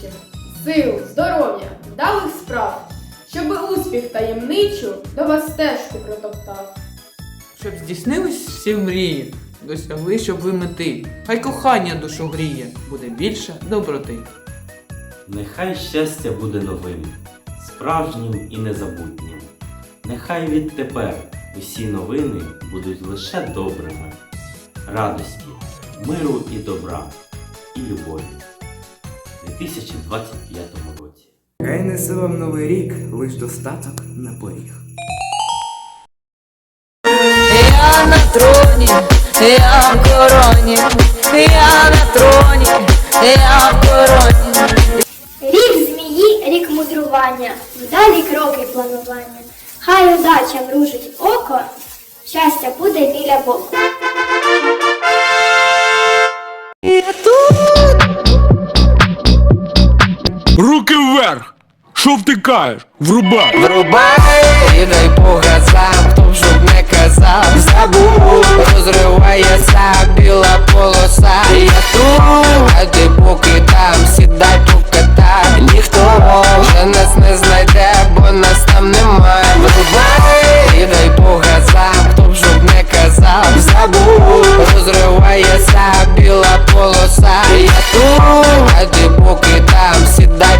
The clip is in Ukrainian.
найвищих, сил, здоров'я, вдалих справ, Щоб успіх таємничу до вас стежку протоптав. Щоб здійснились всі мрії, досягли, щоб ви мети. Хай кохання душу гріє, буде більше доброти. Нехай щастя буде новим, справжнім і незабутнім. Нехай відтепер усі новини будуть лише добрими, радості, миру і добра, і любові. У 2025 році. Хай несе вам новий рік, лиш достаток на поріг. Я на троні, я в короні, я на троні, я в короні. Рік змії, рік мудрування, вдалі кроки планування. Хай удача мружить око, щастя буде біля боку. Руки вверх! Що втикаєш? Врубай! Врубай і дай по газам, хто б щоб не казав, забув, розривається біла полоса. Я тут, а ти поки там, сідай покатай. Ніхто вже нас не знайде, бо нас там немає. Врубай і дай по газам, хто б щоб не казав, забув, розривається біла полоса. Я тут, а ти поки там, сідай